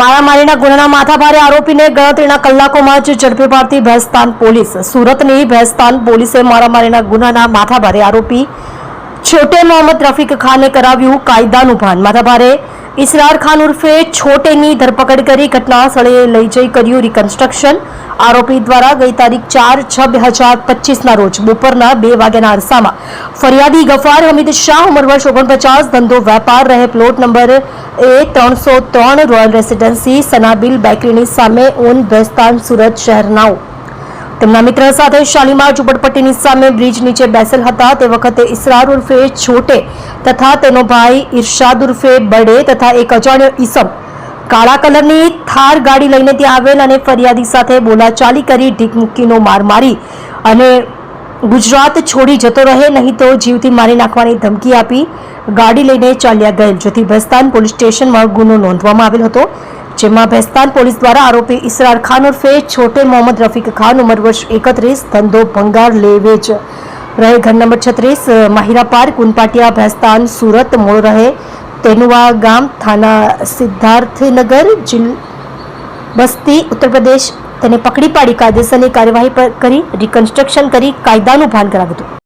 મારામારીના ગુનાના માથાભારે આરોપીને ગણતરીના કલાકોમાં જ ઝડપી પાડતી ભેસ્તાન પોલીસ. સુરતની ભેસ્તાન પોલીસે મારામારીના ગુનાના માથાભારે આરોપી છોટે મોહમ્મદ રફીક ખાને કરાવ્યું કાયદાનું ભાન. માથાભારે ઇસરાર ખાન ઉર્ફે છોટેની ધરપકડ કરી ઘટના સ્થળે લઈ જઈ કર્યું રિકન્સ્ટ્રક્શન આરોપી દ્વારા ગઈ તારીખ ચાર છ બે હજાર પચીસના રોજ બપોરના બે વાગ્યાના અરસામાં ફરિયાદી ગફાર હમીદ શાહ ઉંમર વર્ષ ઓગણપચાસ, ધંધો વેપાર રહે પ્લોટ નંબર એ ત્રણસો ત્રણ રોયલ રેસિડેન્સી સનાબિલ બેકરીની સામે ઓન બેસ્તાન સુરત શહેરનાઓ તેમના મિત્ર સાથે શાલીમાર ઝુંપડપટ્ટીની સામે બ્રિજ નીચે બેસેલ હતા. તે વખતે ઇસરાર ઉર્ફે છોટે તથા તેનો ભાઈ ઇરશાદ ઉર્ફે બડે તથા એક અજાણ્યો ઈસમ કાળા કલરની થાર ગાડી લઈને ત્યાં આવેલ અને ફરિયાદી સાથે બોલાચાલી કરી ઢીકમુક્કીનો માર મારી અને ગુજરાત છોડી જતો રહે, નહીં તો જીવથી મારી નાખવાની ધમકી આપી ગાડી લઈને ચાલ્યા ગયેલ. જેથી ભસ્તાન પોલીસ સ્ટેશનમાં ગુનો નોંધવામાં આવેલ હતો. જેમાં ભેસ્તાન પોલીસ દ્વારા આરોપી ઇસરાર ખાન ઉર્ફે છોટે મોહમ્મદ રફીક ખાન ઉંમર વર્ષ એકત્રીસ, ધંધો ભંગાર લેવેજ. રહે ઘર નંબર છત્રીસ માહિરા પાર્ક ભેસ્તાન, સુરત મૂળ રહે તેનુવા ગામ, થાના સિદ્ધાર્થનગર, જિલ્ બસ્તી, ઉત્તર પ્રદેશ. તેને પકડી પાડી કાયદેસરની કાર્યવાહી કરી રિકન્સ્ટ્રક્શન કરી કાયદાનું ભાન કરાવ્યું